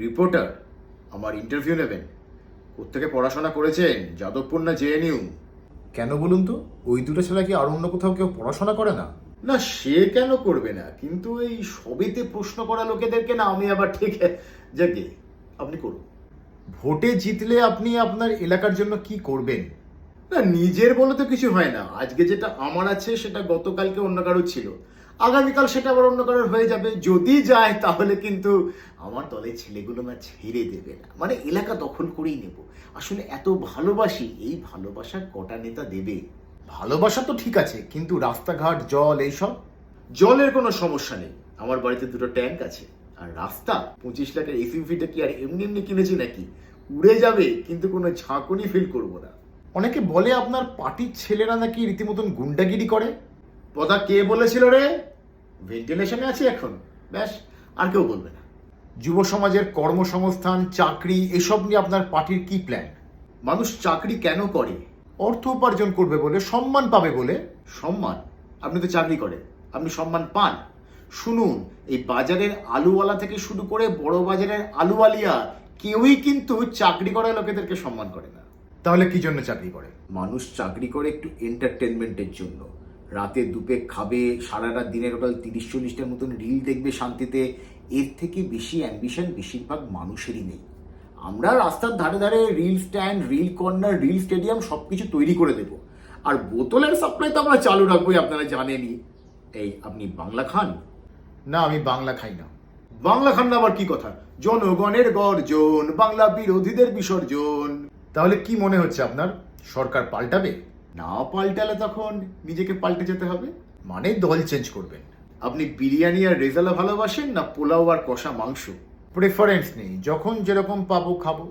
Reporter আমার interview নেবেন। কোত্থেকে পড়াশোনা করেছেন? যাদবপুর না জেএনইউ কেন বলুন তো? ওই দুটো ছাড়া কি আর অন্য কোথাও কেউ পড়াশোনা করে না? না সে কেন করবে না? কিন্তু এই সবেতে প্রশ্ন করা লোকেদেরকে না আমি আবার ঠিক যাকে আপনি করুন। ভোটে জিতলে আপনি আপনার এলাকার জন্য কি করবেন? না নিজের বলে তো কিছু হয় না। আজকে যেটা আমার আছে সেটা গতকালকে অন্য কারোর ছিল। আগামীকাল সেটা আবার অন্য কারোর হয়ে যাবে। যদি যায়, তাহলে কিন্তু আমার দলের ছেলেগুলো না ছেড়ে দেবে না। মানে এলাকা দখল করেই নেব। আসলে এত ভালোবাসি, এই ভালোবাসা কটা নেতা দেবে? ভালোবাসা তো ঠিক আছে, কিন্তু রাস্তাঘাট, জল, এইসব? জলের কোনো সমস্যা নেই। আমার বাড়িতে দুটো ট্যাঙ্ক আছে। আর রাস্তা, পঁচিশ লাখের এসইউভিটা কি আর এমনি এমনি কিনেছি নাকি? উড়ে যাবে, কিন্তু কোনো ঝাঁকুনি ফিল করব না। অনেকে বলে আপনার পার্টির ছেলেরা নাকি রীতিমতন গুন্ডাগিরি করে? কথা কে বলেছিল রে? ভেন্টিলেশনে আছি এখন। ব্যাস, আর কেউ বলবে না। যুব সমাজের কর্মসংস্থান, চাকরি, এসব নিয়ে আপনার পার্টির কি প্ল্যান মানুষ চাকরি কেন করে? অর্থ উপার্জন করবে বলে সম্মান পাবে বলে? সম্মান? আপনি তো চাকরি করেন। আপনি সম্মান পান। শুনুন, এই বাজারের আলুওয়ালা থেকে শুরু করে বড় বাজারের আলুওয়ালিয়া কেউই কিন্তু চাকরি করা লোকেদেরকে সম্মান করে না। তাহলে কি জন্য চাকরি করে? মানুষ চাকরি করে একটু এন্টারটেনমেন্টের জন্য। রাতে দুপে খাবে সারা রাত দিনের টোটাল তিরিশ চল্লিশটার মতন রিল দেখবে শান্তিতে। এর থেকে বেশি অ্যাম্বিশন বেশিরভাগ মানুষেরই নেই। আমরা রাস্তার ধারে ধারে reel stand reel corner reel stadium সব কিছু তৈরি করে দেব। আর বোতলের সাপ্লাই তো আমরা চালু রাখবোই, আপনারা জানেনই। এই, আপনি বাংলা খান? না, আমি বাংলা খাই না। বাংলা খান না আবার কি কথা? জনগণের গর্জন, বাংলা বিরোধীদের বিসর্জন। তাহলে কি মনে হচ্ছে আপনার? সরকার পাল্টাবে? না পাল্টালে তখন নিজেকে পাল্টে যেতে হবে? মানে দল চেঞ্জ করবেন। আপনি বিরিয়ানি আর রেজালা ভালোবাসেন না পোলাও আর কষা মাংস? প্রেফারেন্স নেই, যখন যেরকম পাবো খাব।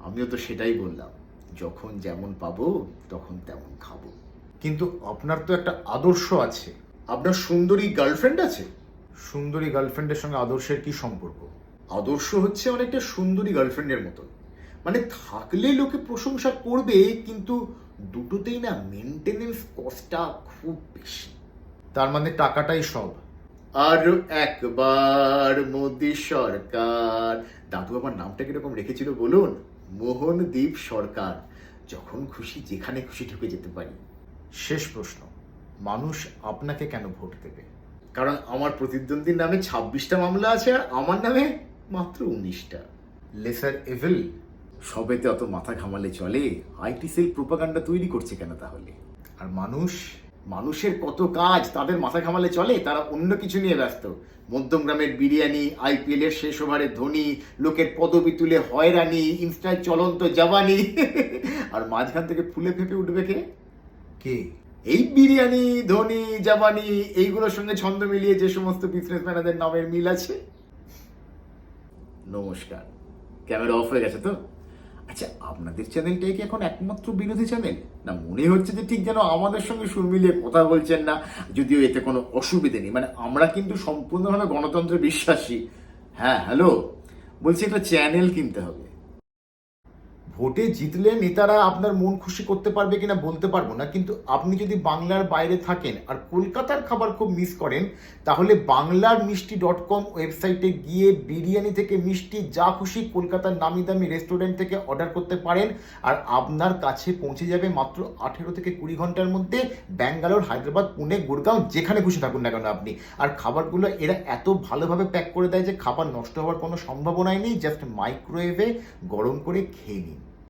আমিও তো সেটাই বললাম, যখন যেমন পাবো, তখন তেমন খাব। কিন্তু আপনার তো একটা আদর্শ আছে। আপনার সুন্দরী গার্লফ্রেন্ড আছে? সুন্দরী গার্লফ্রেন্ডের সঙ্গে আদর্শের কি সম্পর্ক? আদর্শ হচ্ছে অনেকটা সুন্দরী গার্লফ্রেন্ডের মতন। মানে থাকলে লোকে প্রশংসা করবে, কিন্তু দুটোতেই না মেনটেনেন্স কস্টটা খুব বেশি। তার মানে টাকাটাই সব। আর একবার মোদি সরকার দাদু আমার নামটা কীরকম রেখেছিল বলুন? মোহনদীপ সরকার যখন খুশি যেখানে খুশি ঢুকে যেতে পারি। শেষ প্রশ্ন মানুষ আপনাকে কেন ভোট দেবে? কারণ আমার প্রতিদ্বন্দ্বীর নামে ছাব্বিশটা মামলা আছে আর আমার নামে মাত্র উনিশটা। লেসার এভেল সবেতে অত মাথা ঘামালে চলে? আইটি সেল প্রোপাগান্ডা তৈরি করছে কেন তাহলে? আর মানুষ? মানুষের কত কাজ তাদের মাথা ঘামালে চলে? তারা অন্য কিছু নিয়ে ব্যস্ত। মধ্যমগ্রামের বিরিয়ানি আইপিএল এর শেষ ওভারে ধোনি লোকের পদবি তুলে হয়রানি ইনস্টায় চলন্ত জাবানি। আর মাঝখান থেকে ফুলে ফেপে উঠবে কে? কে? এই বিরিয়ানি ধোনি জাবানি এইগুলোর সঙ্গে ছন্দ মিলিয়ে যে সমস্ত বিজনেসম্যানদের নামের মিল আছে? নমস্কার। ক্যামেরা অফ হয়ে গেছে তো? আচ্ছা আপনাদের চ্যানেলটাই কি এখন একমাত্র বিরোধী চ্যানেল না, মনে হচ্ছে যে ঠিক যেন আমাদের সঙ্গে সুর মিলিয়ে কথা বলছেন না, যদিও এতে কোনো অসুবিধে নেই। মানে আমরা কিন্তু সম্পূর্ণভাবে গণতন্ত্রে বিশ্বাসী। হ্যাঁ হ্যালো বলছি একটা চ্যানেল কিনতে হবে। ভোটে জিতলে নেতারা আপনার মন খুশি করতে পারবে কিনা বলতে পারব না, কিন্তু আপনি যদি বাংলার বাইরে থাকেন আর কলকাতার খাবার খুব মিস করেন, তাহলে বাংলার মিষ্টি ডট কম ওয়েবসাইটে গিয়ে বিরিয়ানি থেকে মিষ্টি যা খুশি কলকাতার নামি দামি রেস্টুরেন্ট থেকে অর্ডার করতে পারেন, আর আপনার কাছে পৌঁছে যাবে মাত্র আঠেরো থেকে কুড়ি ঘণ্টার মধ্যে ব্যাঙ্গালোর, হায়দ্রাবাদ, পুনে গুড়গাঁও যেখানে খুশি থাকুন না কেন আপনি। আর খাবারগুলো এরা এত ভালোভাবে প্যাক করে দেয় যে খাবার নষ্ট হওয়ার কোনো সম্ভাবনাই নেই জাস্ট মাইক্রোওয়েভে গরম করে খেয়ে নিন।